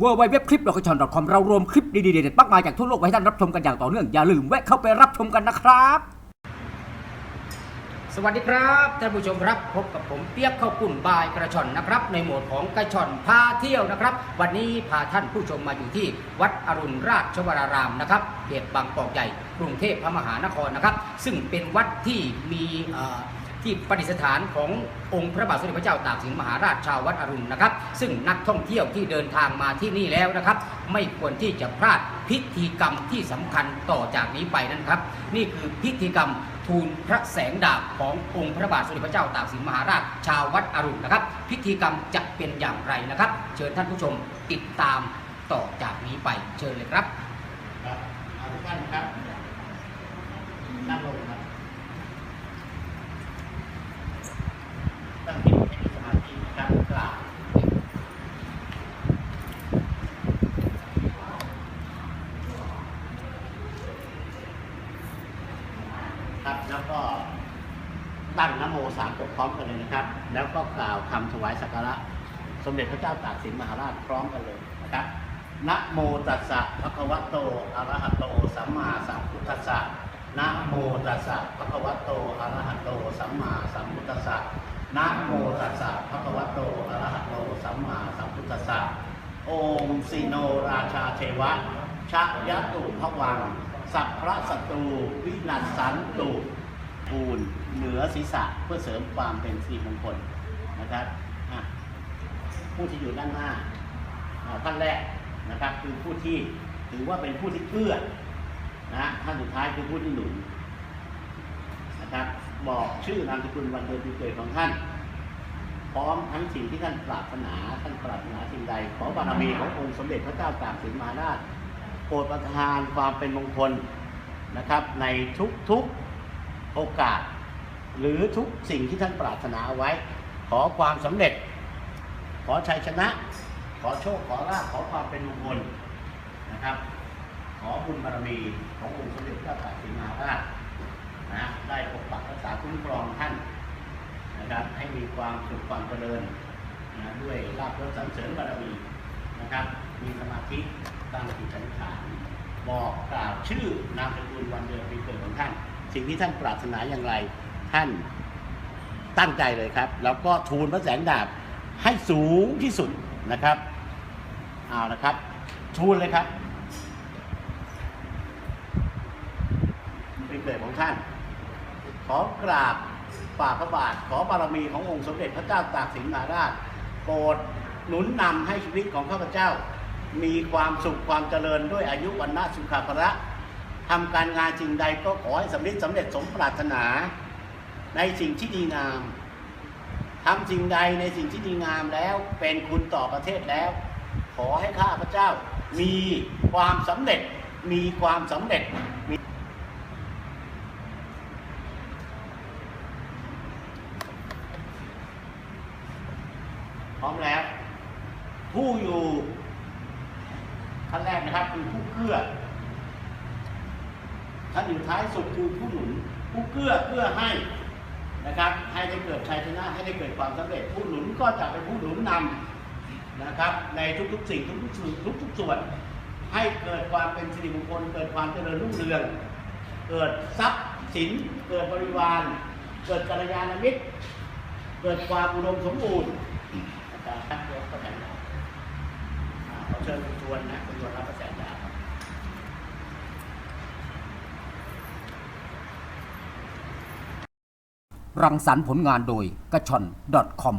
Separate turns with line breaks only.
w w w คลิป o c a t i o n c o m เรารวมคลิปดีๆเด็ดๆมากมายจากทั่วโลกไว้ให้ท่านรับชมกันอย่างต่อเนื่อง อย่าลืมแวะเข้าไปรับชมกันนะครับ สวัสดีครับท่านผู้ชมครับพบกับผมเปียกข้าวปุ้นบายกระชอนนะครับ ในโหมดของกระชอนพาเที่ยวนะครับ วันนี้พาท่านผู้ชมมาอยู่ที่วัดอรุณราชวรารามนะครับเขตบางกอกใหญ่กรุงเทพพระมหานครนะครับ ซึ่งเป็นวัดที่มีอ่อ ที่ประดิษฐานขององค์พระบาทสมเด็จพระเจ้าตากสินมหาราชชาววัดอรุณนะครับ ซึ่งนักท่องเที่ยวที่เดินทางมาที่นี่แล้วนะครับ ไม่ควรที่จะพลาดพิธีกรรมที่สำคัญต่อจากนี้ไปนั้นครับ นี่คือพิธีกรรมทูลพระแสงดาบขององค์พระบาทสมเด็จพระเจ้าตากสินมหาราชชาววัดอรุณนะครับ พิธีกรรมจะเป็นอย่างไรนะครับ เชิญท่านผู้ชมติดตามต่อจากนี้ไปเชิญเลยครับ
ครับเอาทุกท่านครับนั่งลงครับ ตั้งจิตให้มีสมาธิครับกราบครับแล้วก็ตั้งนโมสามจบพร้อมกันเลยนะครับ แล้วก็กล่าวคำถวายสักการะสมเด็จพระเจ้าตากสินมหาราชพร้อมกันเลยนะครับนะโมตัสสะภะคะวะโตอะระหะโตสัมมาสัมพุทธัสสะนะโมตัสสะภะคะวะโตอะระหะโตสัมมาสัมพุทธัสสะ นะโมตัสสะภะคะวะโตอะระหะโตสัมมาสัมพุทธัสสะโอมสีโนราชาเทวะ ชะยะตุพวัง สัพพระศัตรูวินัสสันตุปูนเหนือศีรษะเพื่อเสริมความเป็นสิริมงคลนะครับผู้ที่อยู่ด้านหน้าท่านแรกนะครับคือผู้ที่ถือว่าเป็นผู้ที่เกื้อนะท่านสุดท้ายคือผู้ที่หนุน ชื่อนามสกุลวันเดือนปีเกิดของท่าน พร้อมทั้งสิ่งที่ท่านปรารถนา ท่านปรารถนาสิ่งใด ขอบารมีขององค์สมเด็จพระเจ้าตากสินมหาราชโปรดประทานความเป็นมงคลนะครับ ในทุกๆโอกาส หรือทุกสิ่งที่ท่านปรารถนาเอาไว้ ขอความสำเร็จ ขอชัยชนะ ขอโชคขอลาภขอความเป็นมงคลนะครับ ขอบุญบารมีขององค์สมเด็จพระเจ้าตากสินมหาราช นะได้ปกปักรักษาคุ้มครองท่านนะครับให้มีความสุขความเจริญนะด้วยลาภยศสรรเสริญบารมีนะครับมีสมาธิตั้งจิตอธิษฐาน บอกกล่าวชื่อนามสกุลวันเดือนปีเกิดของท่าน สิ่งที่ท่านปรารถนาอย่างไรท่านตั้งใจเลยครับ แล้วก็ทูลพระแสงดาบให้สูงที่สุดนะครับเอานะครับ ทูลเลยครับป็นเกิดของท่าน ขอกราบฝ่าพระบาท ขอบารมีขององค์สมเด็จพระเจ้าตากสินมหาราชโปรดหนุนนำให้ชีวิตของข้าพเจ้า มีความสุขความเจริญด้วยอายุวันนะสุขาภระทำการงานจริงใดก็ขอให้สำเร็จสำเร็จสมปรารถนา ในสิ่งที่ดีงามทำสิ่งใดในสิ่งที่ดีงามแล้วเป็นคุณต่อประเทศแล้ว ขอให้ข้าพเจ้ามีความสำเร็จมีความสำเร็จมี พร้อมแล้ว ผู้อยู่ท่านแรกนะครับคือผู้เกื้อท่านอยู่ท้ายสุดคือผู้หนุน ผู้เกื้อเกื้อให้นะครับให้ได้เกิดชัยชนะให้ได้เกิดความสำเร็จ ผู้หนุนก็จะเป็นผู้หนุนนำนะครับ ในทุกๆสิ่งทุกๆส่วนทุกๆส่วน ให้เกิดความเป็นสิริมงคล เกิดความเจริญรุ่งเรือง เกิดทรัพย์สินเกิดบริวาร เกิดกัลยาณมิตร เกิดความอุดมสมบูรณ์ นะครับเดี๋ยวก็แต่งงานอ่าขอเชิญคุณชวนนะคุณชวนรับประแสดาครับ
รังสรรค์ผลงานโดยกระชอน .com